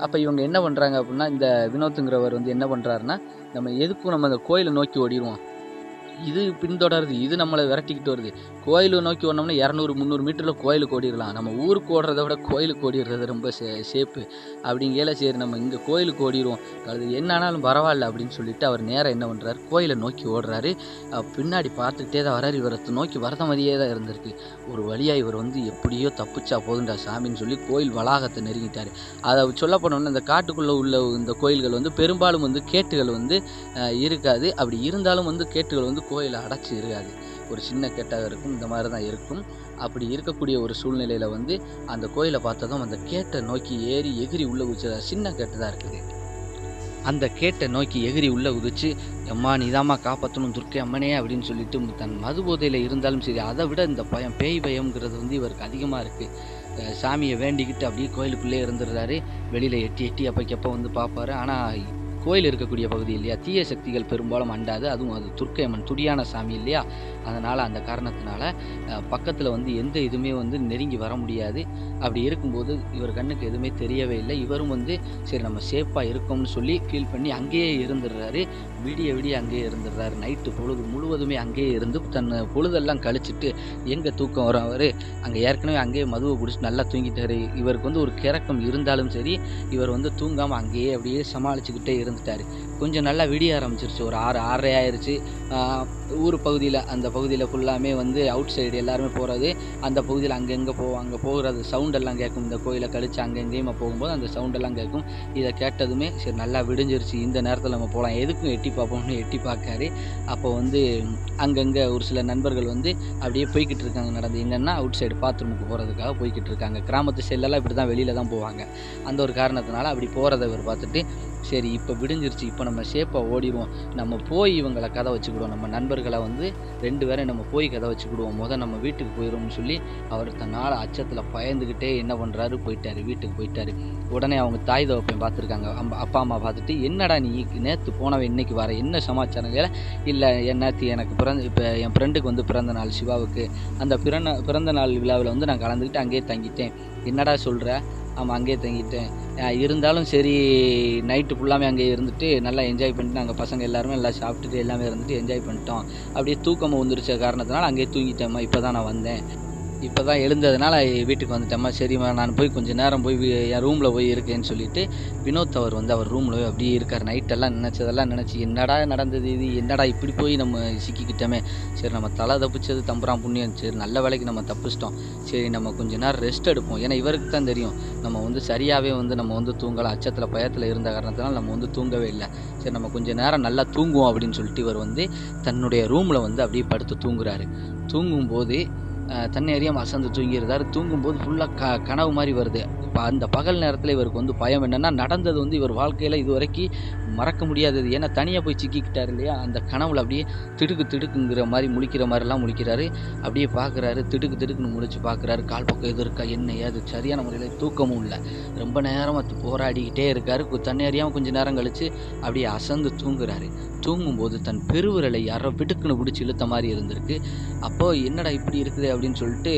அப்போ இவங்க என்ன பண்ணுறாங்க அப்படின்னா இந்த வினோத்துங்கிறவர் வந்து என்ன பண்ணுறாருன்னா நம்ம எதுக்கும் நம்ம அந்த கோயிலை நோக்கி ஓடிடுவோம். இது பின்தொடருது இது நம்மளை விரட்டிக்கிட்டு வருது. கோயிலை நோக்கி ஓடினோம்னா இரநூறு முந்நூறு மீட்டரில் கோயிலுக்கு ஓடிடலாம் நம்ம ஊருக்கு ஓடுறத விட கோயிலுக்கு ஓடிடுறது ரொம்ப சே சேஃபு அப்படிங்கையில சரி நம்ம இங்கே கோயிலுக்கு ஓடிடுவோம் அது என்ன ஆனாலும் பரவாயில்ல அப்படின்னு சொல்லிட்டு அவர் நேராக என்ன பண்ணுறாரு கோயிலை நோக்கி ஓடுறாரு. பின்னாடி பார்த்துக்கிட்டே தான் வராரு இவரை நோக்கி வரத மாதிரியே தான் இருந்திருக்கு. ஒரு வழியாக இவர் வந்து எப்படியோ தப்பிச்சா போதுண்டா சாமின்னு சொல்லி கோயில் வளாகத்தை நெருங்கிட்டார். அதை சொல்ல போனோம்னா இந்த காட்டுக்குள்ளே உள்ள இந்த கோயில்கள் வந்து பெரும்பாலும் வந்து கேட்டுகள் வந்து இருக்காது. அப்படி இருந்தாலும் வந்து கேட்டுகள் வந்து கோயிலை அடைச்சி இருக்காது ஒரு சின்ன கேட்டாக இருக்கும் இந்த மாதிரி தான் இருக்கும். அப்படி இருக்கக்கூடிய ஒரு சூழ்நிலையில் வந்து அந்த கோயிலை பார்த்ததும் அந்த கேட்டை நோக்கி ஏறி எகிரி உள்ளே குதிச்சதா? சின்ன கேட்டு தான் இருக்குது. அந்த கேட்டை நோக்கி எகிரி உள்ளே குதிச்சு அம்மா நீதாம்மா காப்பாற்றணும் துர்க்கை அம்மனே அப்படின்னு சொல்லிட்டு தன் மது போதையில் இருந்தாலும் சரி அதை விட இந்த பயம் பேய் பயம்ங்கிறது வந்து இவருக்கு அதிகமாக இருக்குது சாமியை வேண்டிக்கிட்டு அப்படியே கோயிலுக்குள்ளே இருந்துடுறாரு. வெளியில் எட்டி எட்டி அப்போக்கப்போ வந்து பார்ப்பாரு. ஆனால் கோயில் இருக்கக்கூடிய பகுதி இல்லையா? தீய சக்திகள் பெரும்பாலும் அண்டாது. அதுவும் அது துர்க்கையம்மன் துடியான சாமி இல்லையா? அதனால் அந்த காரணத்தினால பக்கத்தில் வந்து எந்த இதுவுமே வந்து நெருங்கி வர முடியாது. அப்படி இருக்கும்போது இவர் கண்ணுக்கு எதுவுமே தெரியவே இல்லை. இவரும் வந்து சரி நம்ம சேஃபாக இருக்கோம்னு சொல்லி ஃபீல் பண்ணி அங்கேயே இருந்துடுறாரு. விடிய விடிய அங்கேயே இருந்துடுறாரு. நைட்டு பொழுது முழுவதுமே அங்கேயே இருந்து தன் பொழுதெல்லாம் கழிச்சிட்டு எங்கே தூக்கம் வரும் அவர்? அங்கே ஏற்கனவே அங்கேயே மதுவை குடிச்சு நல்லா தூங்கிட்டாரு. இவருக்கு வந்து ஒரு கிறக்கம் இருந்தாலும் சரி இவர் வந்து தூங்காமல் அங்கேயே அப்படியே சமாளிச்சுக்கிட்டே இருந்துட்டார் கொஞ்சம் நல்லா விடிய ஆரம்பிச்சிருச்சு. ஒரு ஆறு ஆறரை ஆயிடுச்சு ஆஹ் ஊர் பகுதியில் அந்த பகுதியில் ஃபுல்லாமே வந்து அவுட் சைடு எல்லாருமே போகிறது அந்த பகுதியில் அங்கங்கே போவோம் அங்கே போகிறது சவுண்டெல்லாம் கேட்கும். இந்த கோயிலை கழிச்சு அங்கே போகும்போது அந்த சவுண்டெல்லாம் கேட்கும். இதை கேட்டதுமே சரி நல்லா விடிஞ்சிருச்சு. இந்த நேரத்தில் நம்ம போகலாம் எதுக்கும் எட்டி பார்ப்போம்னு எட்டி பார்க்காரு. அப்போ வந்து அங்கங்கே ஒரு சில நண்பர்கள் வந்து அப்படியே போய்கிட்டு இருக்காங்க. நடந்து என்னென்னா அவுட் சைடு பாத்ரூமுக்கு போகிறதுக்காக போய்கிட்டு இருக்காங்க. கிராமத்து சைட்லலாம் இப்படி தான் வெளியில் தான் போவாங்க. அந்த ஒரு காரணத்தினால அப்படி போகிறத இவர் பார்த்துட்டு சரி இப்போ விடிஞ்சிருச்சு. இப்போ நம்ம சேஃபாக ஓடிடுவோம். நம்ம போய் இவங்களை கதை வச்சுக்கிடுவோம். நம்ம நண்பர்களை வந்து ரெண்டு பேரும் நம்ம போய் கதை வச்சுக்கிடுவோம். முதல் நம்ம வீட்டுக்கு போயிடும்னு சொல்லி அவர் தன்னால் அச்சத்தில் பயந்துக்கிட்டே என்ன பண்ணுறாரு போயிட்டாரு வீட்டுக்கு போயிட்டாரு. உடனே அவங்க தாய் தவப்பையும் பார்த்துருக்காங்க. அம்ப அப்பா அம்மா பார்த்துட்டு என்னடா நீ நேற்று போனவன் இன்னைக்கு வர? என்ன சமாச்சாரம்? கேள இல்லை என் நேற்று எனக்கு பிறந்த இப்போ என் ஃப்ரெண்டுக்கு வந்து பிறந்த நாள் சிவாவுக்கு. அந்த பிறந்த பிறந்த நாள் விழாவில் வந்து நான் கலந்துக்கிட்டு அங்கேயே தங்கிட்டேன். என்னடா சொல்கிற ஆமாம் அங்கேயே தங்கிட்டேன். இருந்தாலும் சரி நைட்டு ஃபுல்லாமே அங்கேயே இருந்துட்டு நல்லா என்ஜாய் பண்ணிட்டு நாங்கள் பசங்க எல்லாருமே எல்லாம் சாப்பிட்டுட்டு எல்லாமே இருந்துட்டு என்ஜாய் பண்ணிட்டோம். அப்படியே தூக்கம் வந்துருச்ச காரணத்தினால அங்கேயே தூங்கிட்டேம்மா இப்போ தான் நான் வந்தேன். இப்போ தான் எழுந்ததுனால வீட்டுக்கு வந்துட்டேம்மா. சரிம்மா நான் போய் கொஞ்சம் நேரம் போய் என் ரூமில் போய் இருக்கேன்னு சொல்லிட்டு வினோத் அவர் வந்து அவர் ரூமில் போய் அப்படியே இருக்கார். நைட்டெல்லாம் நினச்சதெல்லாம் நினச்சி என்னடா நடந்தது இது? என்னடா இப்படி போய் நம்ம சிக்கிக்கிட்டோமே? சரி நம்ம தலை தப்பிச்சது தம்புறான் புண்ணியம். சரி நல்ல வேலைக்கு நம்ம தப்பிச்சிட்டோம். சரி நம்ம கொஞ்ச நேரம் ரெஸ்ட் எடுப்போம். ஏன்னா இவருக்கு தான் தெரியும். நம்ம வந்து சரியாகவே வந்து நம்ம வந்து தூங்கலாம் அச்சத்தில் பயத்தில் இருந்த காரணத்தினால நம்ம வந்து தூங்கவே இல்லை. சரி நம்ம கொஞ்ச நேரம் நல்லா தூங்குவோம் அப்படின்னு சொல்லிட்டு இவர் வந்து தன்னுடைய ரூமில் வந்து அப்படியே படுத்து தூங்குறாரு. தூங்கும்போது தன்னை அறியாமல் அசந்து தூங்கியிருந்தார் தூங்கும்போது ஃபுல்லாக க கனவு மாதிரி வருது. இப்போ அந்த பகல் நேரத்தில் இவருக்கு வந்து பயம் என்னென்னா நடந்தது வந்து இவர் வாழ்க்கையில் இது வரைக்கும் மறக்க முடியாதது. ஏன்னா தனியாக போய் சிக்கிக்கிட்டார் இல்லையா? அந்த கனவுல அப்படியே திடுக்கு திடுக்குங்கிற மாதிரி முழிக்கிற மாதிரிலாம் முழிக்கிறாரு. அப்படியே பார்க்குறாரு திடுக்கு திடுக்குன்னு முழிச்சு பார்க்குறாரு கால் பக்கம் எது இருக்கா? என்ன? ஏது? சரியான முறையில் தூக்கமும் இல்லை. ரொம்ப நேரமாக போராடிக்கிட்டே இருக்காரு. கு- தன்னை அறியாமல் கொஞ்சம் நேரம் கழிச்சு அப்படியே அசந்து தூங்குறாரு. தூங்கும்போது தன் பெருவிரலை யாரோ பிடுக்குன்னு பிடிச்சி இழுத்த மாதிரி இருந்திருக்கு. அப்போது என்னடா இப்படி இருக்குது? அப்படின்னு சொல்லிட்டு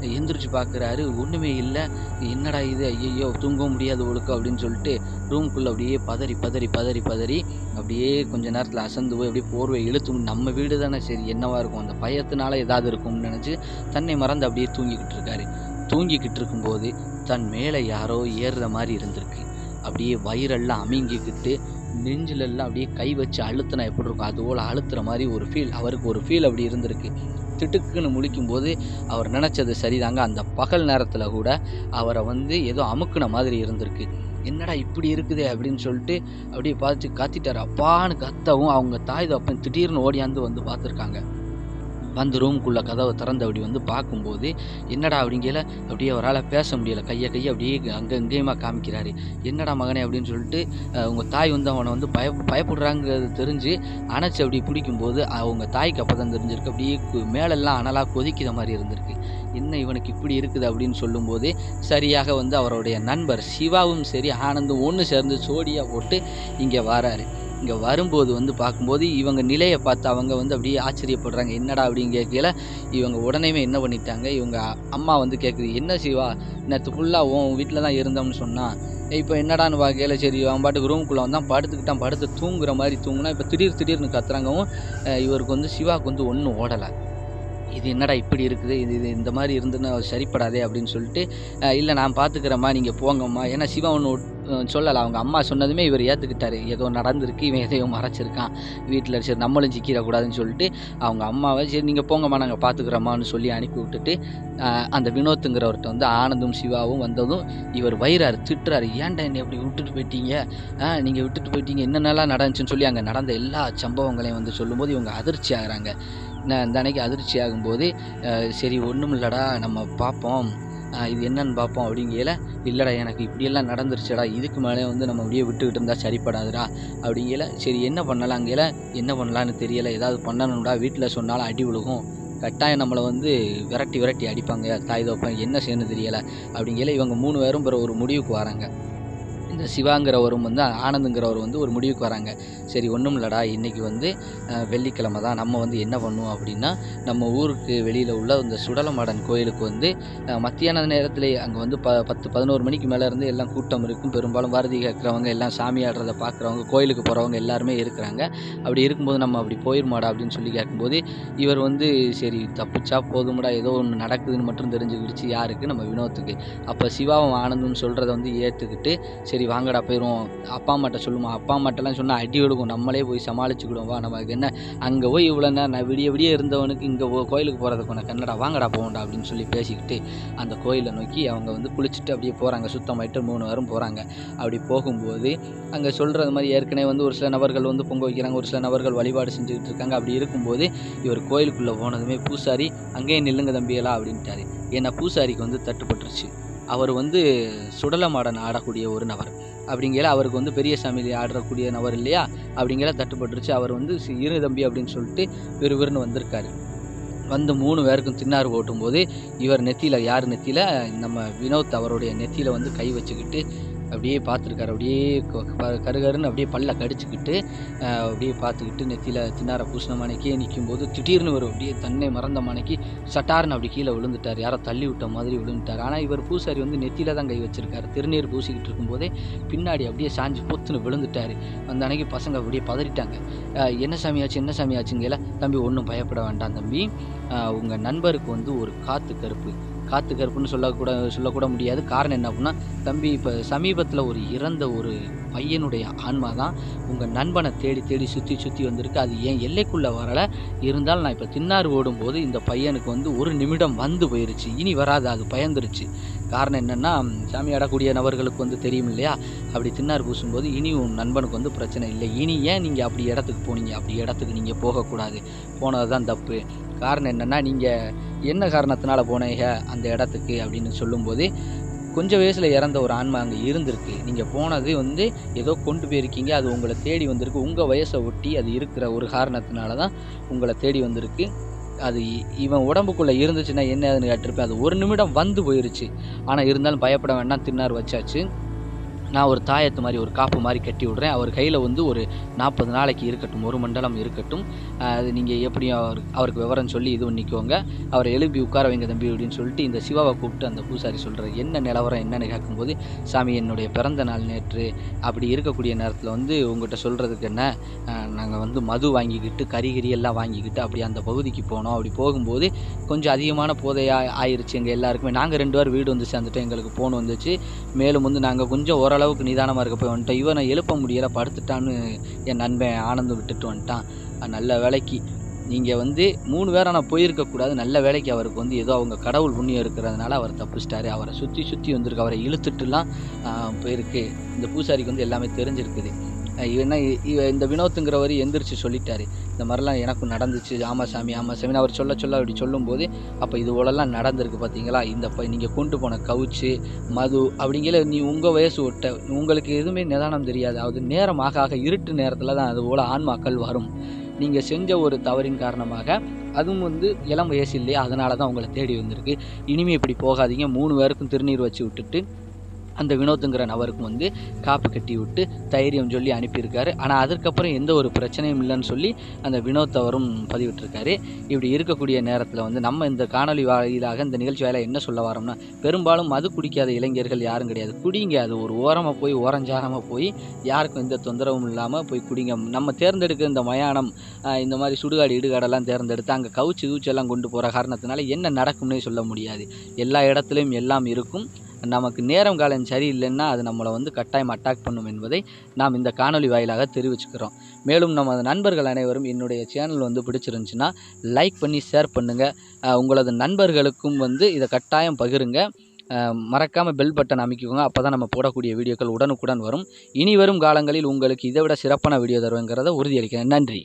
எந்திரிச்சு பார்க்குறாரு. ஒன்றுமே இல்லை. என்னடா இது? ஐயோ தூங்க முடியாது ஒழுக்க அப்படின்னு சொல்லிட்டு ரூம்குள்ளே அப்படியே பதறி பதறி பதறி பதறி அப்படியே கொஞ்ச நேரத்தில் அசந்து போய் அப்படியே போர்வை இழுத்து நம்ம வீடு தானே சரி என்னவா இருக்கும்? அந்த பயத்தினால ஏதாவது இருக்கும்னு நினச்சி தன்னை மறந்து அப்படியே தூங்கிக்கிட்டு இருக்காரு. தூங்கிக்கிட்டு இருக்கும்போது தன் மேலே யாரோ ஏறுற மாதிரி இருந்திருக்கு. அப்படியே வயிறெல்லாம் அமிங்கிக்கிட்டு நெஞ்சிலெல்லாம் அப்படியே கை வச்சு அழுத்தினா எப்படி இருக்கும்? அது போல் அழுத்துற மாதிரி ஒரு ஃபீல் அவருக்கு ஒரு ஃபீல் அப்படி இருந்திருக்கு. திட்டுக்குன்னு முழிக்கும்போது அவர் நினச்சது சரிதாங்க. அந்த பகல் நேரத்தில் கூட அவரை வந்து ஏதோ அமுக்குன மாதிரி இருந்திருக்கு. என்னடா இப்படி இருக்குதே? அப்படின்னு சொல்லிட்டு அப்படியே பார்த்து கத்திட்டார். அப்பான்னு கத்தவும் அவங்க தாய் தப்பன் திடீர்னு ஓடியாந்து வந்து பார்த்துருக்காங்க. வந்து ரூமுக்குள்ளே கதவை திறந்த அப்படி வந்து பார்க்கும்போது என்னடா அப்படிங்கல அப்படியே அவரால் பேச முடியல. கையை கையை அப்படியே அங்கே இங்கேயுமா காமிக்கிறாரு. என்னடா மகனே? அப்படின்னு சொல்லிட்டு உங்கள் தாய் வந்து அவனை வந்து பய பயப்படுறாங்கிறது தெரிஞ்சு அணைச்சி அப்படி பிடிக்கும்போது அவங்க தாய்க்கு அப்போ தான் தெரிஞ்சிருக்கு. அப்படியே மேலெல்லாம் அனலாக கொதிக்கிற மாதிரி இருந்திருக்கு. என்ன இவனுக்கு இப்படி இருக்குது? அப்படின்னு சொல்லும்போது சரியாக வந்து அவருடைய நண்பர் சிவாவும் சரி ஆனந்தும் ஒன்று சேர்ந்து சோடியாக போட்டு இங்கே வராரு. இங்கே வரும்போது வந்து பார்க்கும்போது இவங்க நிலையை பார்த்து அவங்க வந்து அப்படியே ஆச்சரியப்படுறாங்க. என்னடா அப்படின்னு கேட்கல இவங்க உடனேமே என்ன பண்ணிட்டாங்க? இவங்க அம்மா வந்து கேட்குது என்ன சிவா? நேற்று ஃபுல்லாக உன் வீட்டில் தான் இருந்தோம்னு சொன்னால் இப்போ என்னடான்னு பார்க்கல? சரி அவன் பாட்டுக்கு ரூமுக்குள்ளே வந்தான் படுத்துக்கிட்டான் படுத்து தூங்குற மாதிரி தூங்குனா இப்போ திடீர் திடீர்னு கத்துறாங்கவும் இவருக்கு வந்து சிவாவுக்கு வந்து ஒன்றும் ஓடலை. இது என்னடா இப்படி இருக்குது? இது இது இந்த மாதிரி இருந்துன்னா சரிப்படாதே அப்படின்னு சொல்லிட்டு இல்லை நான் பார்த்துக்கிறேம்மா நீங்கள் போங்கம்மா. ஏன்னா சிவா ஒன்று சொல்லலை. அவங்க அம்மா சொன்னதுமே இவர் ஏற்றுக்கிட்டாரு ஏதோ நடந்திருக்கு இவன் எதையோ மறைச்சிருக்கான். வீட்டில் சரி நம்மளும் சிக்கிடக்கூடாதுன்னு சொல்லிட்டு அவங்க அம்மாவை சரி நீங்கள் போங்கம்மா நாங்கள் பார்த்துக்குறோம்மான்னு சொல்லி அனுப்பி விட்டுட்டு அந்த வினோத்துங்கிறவர்கிட்ட வந்து ஆனந்தும் சிவாவும் வந்ததும் இவர் வயிறாரு திட்டுறாரு. ஏன்டா என்னை எப்படி விட்டுட்டு போயிட்டீங்க? நீங்கள் விட்டுட்டு போயிட்டீங்க. என்னென்னலாம் நடந்துச்சுன்னு சொல்லி அங்கே நடந்த எல்லா சம்பவங்களையும் வந்து சொல்லும்போது இவங்க அதிர்ச்சி ஆகிறாங்க. நான் இந்த அன்னைக்கு அதிர்ச்சி ஆகும்போது சரி ஒன்றும் இல்லைடா நம்ம பார்ப்போம் இது என்னன்னு பார்ப்போம் அப்படிங்கையில இல்லைடா எனக்கு இப்படியெல்லாம் நடந்துருச்சுடா இதுக்கு மேலே வந்து நம்ம அப்படியே விட்டுக்கிட்டு இருந்தால் சரிப்படாதுடா அப்படிங்கல சரி என்ன பண்ணலாங்கல என்ன பண்ணலான்னு தெரியலை ஏதாவது பண்ணணும்டா வீட்டில் சொன்னாலும் அடி விழுகும் கட்டாயம் நம்மளை வந்து விரட்டி விரட்டி அடிப்பாங்க தாய் தோப்பன் என்ன செய்யணும் தெரியலை அப்படிங்கல இவங்க மூணு பேரும் பிற ஒரு முடிவுக்கு வராங்க. இந்த சிவாங்கிறவரும் வந்து ஆனந்துங்கிறவர் வந்து ஒரு முடிவுக்கு வராங்க. சரி ஒன்றும் இல்லடா இன்றைக்கி வந்து வெள்ளிக்கிழமை தான். நம்ம வந்து என்ன பண்ணுவோம் அப்படின்னா நம்ம ஊருக்கு வெளியில் உள்ள இந்த சுடலமாடன் கோயிலுக்கு வந்து மத்தியான நேரத்தில் அங்கே வந்து ப பத்து பதினோரு மணிக்கு மேலே இருந்து எல்லாம் கூட்டம் இருக்கும். பெரும்பாலும் பாரதி கேட்குறவங்க எல்லாம் சாமி ஆடுறதை பார்க்குறவங்க கோயிலுக்கு போகிறவங்க எல்லாருமே இருக்கிறாங்க. அப்படி இருக்கும்போது நம்ம அப்படி போயிருமாடா அப்படின்னு சொல்லி கேட்கும்போது இவர் வந்து சரி தப்பிச்சா போதும்டா ஏதோ ஒன்று நடக்குதுன்னு மட்டும் தெரிஞ்சுக்கிடுச்சு யாருக்கு? நம்ம வினோத்துக்கு. அப்போ சிவாவும் ஆனந்தும் சொல்கிறத வந்து ஏற்றுக்கிட்டு சரி வாங்கடா போயிடுவோம் அப்பா அம்மாட்ட சொல்லுமா? அப்பா அம்மாட்டெல்லாம் சொன்னால் அடி எடுக்கும். நம்மளே போய் சமாளிச்சுக்கிடுவோம். வா நமக்கு என்ன? அங்கே போய் இவ்வளோ நேரம் நான் விடிய விடிய இருந்தவனுக்கு இங்கே கோயிலுக்கு போகிறதுக்கு உனக்கு என்னடா? வாங்கடா போகண்டா அப்படின்னு சொல்லி பேசிக்கிட்டு அந்த கோயிலை நோக்கி அவங்க வந்து குளிச்சுட்டு அப்படியே போகிறாங்க சுத்தமாயிட்டு மூணு வாரம் போகிறாங்க அப்படி போகும்போது அங்கே சொல்கிறது மாதிரி ஏற்கனவே வந்து ஒரு சில நபர்கள் வந்து பொங்க வைக்கிறாங்க. ஒரு சில நபர்கள் வழிபாடு செஞ்சுக்கிட்டு இருக்காங்க. அப்படி இருக்கும்போது இவர் கோயிலுக்குள்ளே போனதுமே பூசாரி அங்கேயே நில்லுங்க தம்பியலா அப்படின்ட்டாரு. ஏன்னா பூசாரிக்கு வந்து தட்டுப்பட்டுருச்சு. அவர் வந்து சுடலமாடன் ஆடக்கூடிய ஒரு நபர். அப்படிங்கிற அவருக்கு வந்து பெரிய சாமியில் ஆடக்கூடிய நபர் இல்லையா? அப்படிங்கிற தட்டுப்பட்டுருச்சு. அவர் வந்து இரு தம்பி அப்படின்னு சொல்லிட்டு விறுவிறுன்னு வந்திருக்காரு. வந்து மூணு பேருக்கும் தின்னார் ஓட்டும்போது இவர் நெத்தியில் யார் நெத்தியில்? நம்ம வினோத் அவருடைய நெத்தியில் வந்து கை வச்சுக்கிட்டு அப்படியே பார்த்துருக்காரு. அப்படியே கருகருன்னு அப்படியே பல்ல கடிச்சுக்கிட்டு அப்படியே பார்த்துக்கிட்டு நெத்தியில் தின்னார பூசின மனைக்கே நிற்கும்போது திடீர்னு ஒரு அப்படியே தன்னை மறந்த மனைக்கு சட்டார்னு அப்படி கீழே விழுந்துட்டார். யாரோ தள்ளி விட்ட மாதிரி விழுந்துட்டார். ஆனால் இவர் பூசாரி வந்து நெத்தியில் தான் கை வச்சிருக்காரு. திருநீர் பூசிக்கிட்டு இருக்கும்போதே பின்னாடி அப்படியே சாஞ்சு பொத்துன்னு விழுந்துட்டார். அந்த அன்னைக்கு பசங்க அப்படியே பதறிட்டாங்க. என்ன சாமியாச்சு என்ன சாமியாச்சுங்கல தம்பி ஒன்றும் பயப்பட வேண்டாம் தம்பி. உங்கள் நண்பருக்கு வந்து ஒரு காற்று கருப்பு. காத்து கருப்புன்னு சொல்லக்கூட சொல்லக்கூட முடியாது. காரணம் என்ன அப்படின்னா தம்பி இப்போ சமீபத்தில் ஒரு இறந்த ஒரு பையனுடைய ஆன்மா தான் உங்கள் நண்பனை தேடி தேடி சுற்றி சுற்றி வந்திருக்கு. அது ஏன் எல்லைக்குள்ளே வரலை? இருந்தாலும் நான் இப்போ தின்னார் ஓடும்போது இந்த பையனுக்கு வந்து ஒரு நிமிடம் வந்து போயிருச்சு. இனி வராது அது பயந்துருச்சு. காரணம் என்னென்னா சாமி ஆடக்கூடிய நபர்களுக்கு வந்து தெரியும் இல்லையா? அப்படி தின்னார் பூசும்போது இனி உன் நண்பனுக்கு வந்து பிரச்சனை இல்லை. இனி ஏன் நீங்கள் அப்படி இடத்துக்கு போனீங்க? அப்படி இடத்துக்கு நீங்கள் போகக்கூடாது. போனது தான் தப்பு. காரணம் என்னென்னா நீங்கள் என்ன காரணத்தினால போனீங்க அந்த இடத்துக்கு அப்படின்னு சொல்லும்போது கொஞ்சம் வயசில் இறந்த ஒரு ஆன்மா அங்கே இருந்திருக்கு. நீங்கள் போனது வந்து ஏதோ கொண்டு போயிருக்கீங்க. அது உங்களை தேடி வந்திருக்கு. உங்கள் வயசை ஒட்டி அது இருக்கிற ஒரு காரணத்தினால தான் உங்களை தேடி வந்திருக்கு. அது இவன் உடம்புக்குள்ளே இருந்துச்சுன்னா என்ன அதுன்னு கேட்டிருப்பேன். அது ஒரு நிமிடம் வந்து போயிருச்சு. ஆனால் இருந்தாலும் பயப்பட வேண்டாம். தின்னார் வச்சாச்சு. நான் ஒரு தாயத்து மாதிரி ஒரு காப்பு மாதிரி கட்டி விட்றேன். அவர் கையில் வந்து ஒரு நாற்பது நாளைக்கு இருக்கட்டும் ஒரு மண்டலம் இருக்கட்டும். அது நீங்கள் எப்படி அவர் அவருக்கு விவரம் சொல்லி இது பண்ணிக்கோங்க. அவரை எழுப்பி உட்கார வைங்க தம்பி அப்படின்னு சொல்லிட்டு இந்த சிவாவை கூப்பிட்டு அந்த பூசாரி சொல்கிறார் என்ன நிலவரம் என்னன்னு கேட்கும்போது சாமி என்னுடைய பிறந்த நாள் நேற்று அப்படி இருக்கக்கூடிய நேரத்தில் வந்து உங்கள்கிட்ட சொல்கிறதுக்கு என்ன? நாங்கள் வந்து மது வாங்கிக்கிட்டு கறி எல்லாம் வாங்கிக்கிட்டு அப்படி அந்த பகுதிக்கு போனோம். அப்படி போகும்போது கொஞ்சம் அதிகமான போதையாக ஆயிடுச்சு எங்கள் எல்லாருக்குமே. நாங்கள் ரெண்டு பேர் வீடு வந்து சேர்ந்துட்டோம் எங்களுக்கு ஃபோன் வந்துச்சு. மேலும் வந்து நாங்கள் கொஞ்சம் ஓரளவுக்கு நிதானமாக இருக்க போய் வந்துட்டோம் இவனை எழுப்ப முடியலை படுத்துட்டான்னு என் நண்பன் ஆனந்தம் விட்டுட்டு வந்துட்டான். நல்ல வேலைக்கு. நீங்கள் வந்து மூணு பேர் ஆனால் போயிருக்கக்கூடாது நல்ல வேலைக்கு அவருக்கு வந்து ஏதோ அவங்க கடவுள் புண்ணியம் இருக்கிறதுனால அவர் தப்பிச்சிட்டாரு. அவரை சுற்றி சுற்றி வந்திருக்கு. அவரை இழுத்துட்டுலாம் போயிருக்கு. இந்த பூசாரிக்கு வந்து எல்லாமே தெரிஞ்சிருக்குது. என்ன இந்த வினோத்துங்கிறவர் எந்திரிச்சு சொல்லிட்டாரு. இந்த மாதிரிலாம் எனக்கும் நடந்துச்சு. ஆமாம் சாமி ஆமாம் சாமி அவர் சொல்ல சொல்ல அப்படி சொல்லும்போது அப்போ இது போலலாம் நடந்திருக்கு பார்த்தீங்களா இந்த ப நீங்கள் கொண்டு போன கவுச்சு மது அப்படிங்கிற நீ உங்கள் வயசு ஒட்ட உங்களுக்கு எதுவுமே நிதானம் தெரியாது. அது நேரம் ஆக ஆக இருட்டு நேரத்தில் தான் அது போல் ஆன்மாக்கள் வரும். நீங்கள் செஞ்ச ஒரு தவறின் காரணமாக அதுவும் வந்து இளம் வயசு இல்லையா? அதனால தான் உங்களை தேடி வந்திருக்கு. இனிமே இப்படி போகாதீங்க. மூணு பேருக்கும் திருநீர் வச்சு விட்டுட்டு அந்த வினோத்துங்கிற நபருக்கும் வந்து காப்பு கட்டி விட்டு தைரியம் சொல்லி அனுப்பியிருக்காரு. ஆனால் அதற்கப்புறம் எந்த ஒரு பிரச்சனையும் இல்லைன்னு சொல்லி அந்த வினோத் அவரும் பதிவிட்டிருக்காரு. இப்படி இருக்கக்கூடிய நேரத்தில் வந்து நம்ம இந்த காணொலி வாயிலாக இந்த நிகழ்ச்சி வாயிலாக என்ன சொல்ல வரோம்னா பெரும்பாலும் மது குடிக்காத இளைஞர்கள் யாரும் கிடையாது. குடிங்க அது ஒரு ஓரமாக போய் ஓரஞ்சாரமாக போய் யாருக்கும் எந்த தொந்தரவும் இல்லாமல் போய் குடிங்க. நம்ம தேர்ந்தெடுக்கிற இந்த மயானம் இந்த மாதிரி சுடுகாடு இடுகாடெல்லாம் தேர்ந்தெடுத்து அங்கே கவுச்சு கவுச்செல்லாம் கொண்டு போகிற காரணத்தினால என்ன நடக்கும்னே சொல்ல முடியாது. எல்லா இடத்துலையும் எல்லாம் இருக்கும். நமக்கு நேரம் காலம் சரியில்லைன்னா அது நம்மளை வந்து கட்டாயம் அட்டாக் பண்ணும் என்பதை நாம் இந்த காணொளி வாயிலாக தெரிவிச்சுக்கிறோம். மேலும் நமது நண்பர்கள் அனைவரும் என்னுடைய சேனல் வந்து பிடிச்சிருந்துச்சுன்னா லைக் பண்ணி ஷேர் பண்ணுங்கள் உங்களது நண்பர்களுக்கும் வந்து இதை கட்டாயம் பகிருங்க. மறக்காமல் பெல் பட்டன் அமைக்கிக்கோங்க அப்போ தான் நம்ம போடக்கூடிய வீடியோக்கள் உடனுக்குடன் வரும். இனி வரும் காலங்களில் உங்களுக்கு இதை விட சிறப்பான வீடியோ தருவேங்கிறத உறுதியளிக்கிறேன். நன்றி.